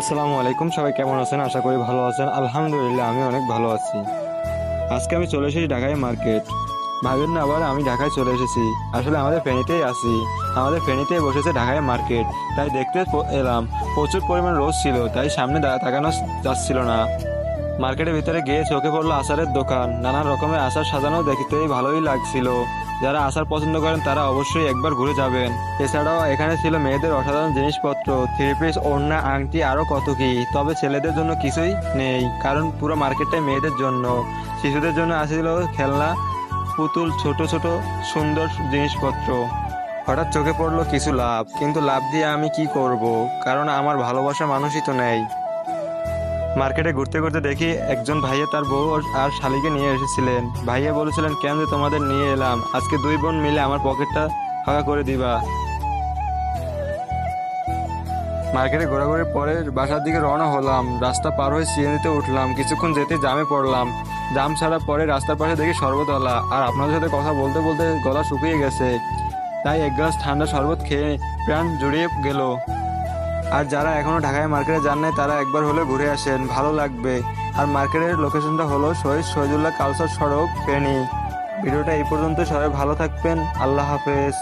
আসসালামু আলাইকুম, সবাই কেমন আছেন? আশা করি ভালো আছেন। আলহামদুলিল্লাহ, আমি অনেক ভালো আছি। আজকে আমি চলে এসেছি ঢাকায় মার্কেট। ভাবেন না আবার, আমি ঢাকায় চলে এসেছি। আসলে আমাদের ফেনীতেই আছি। আমাদের ফেনীতেই বসেছে ঢাকায় মার্কেট। তাই দেখতে এলাম। প্রচুর পরিমাণ রোদ ছিল, তাই সামনে তাকানো যাচ্ছিল না। মার্কেটের ভিতরে গিয়ে চোখে পড়ল আচারের দোকান। নানা রকমের আচার সাজানো দেখতেই ভালোই লাগছিল। যারা আচার পছন্দ করেন, তারা অবশ্যই একবার ঘুরে যাবেন। এছাড়াও এখানে ছিল মেয়েদের অসাধারণ জিনিসপত্র থ্রি পিস ওড়না, আংটি আরও কত কি। তবে ছেলেদের জন্য কিছুই নেই, কারণ পুরো মার্কেটটাই মেয়েদের জন্য। শিশুদের জন্য আসছিল খেলনা, পুতুল, ছোট ছোট, সুন্দর জিনিসপত্র। হঠাৎ চোখে পড়ল কিছু লাভ, কিন্তু লাভ দিয়ে আমি কি করব? কারণ আমার ভালোবাসা মানুষই তো নেই। মার্কেটে ঘুরতে ঘুরতে দেখি একজন ভাইয়া তার বউ আর শালিকে নিয়ে এসেছিলেন। ভাইয়া বলেছিলেন, কেন যে তোমাদের নিয়ে এলাম? আজকে দুই বোন মিলে আমার পকেটটা ফাঁকা করে দিবা। মার্কেটে ঘোরাঘুরির পরে বাসার দিকে রওনা হলাম। রাস্তা পার হয়ে সিএনজিতে উঠলাম। কিছুক্ষণ যেতে জামে পড়লাম। জাম ছাড়া পরে রাস্তার পাশে দেখি শরবতওয়ালা। আর আপনাদের সাথে কথা বলতে বলতে গলা শুকিয়ে গেছে। তাই এক গ্লাস ঠান্ডা শরবত খেয়ে প্রাণ জুড়িয়ে গেল। আর যারা এখনও ঢাকায় মার্কেটে যান নাই, তারা একবার হলে ঘুরে আসেন। ভালো লাগবে। আর মার্কেটের লোকেশনটা হলো শহীদ শহীদুল্লাহ কালসার সড়ক, ফেনী। ভিডিওটা এই পর্যন্ত সবাই ভালো থাকবেন। আল্লাহ হাফেজ।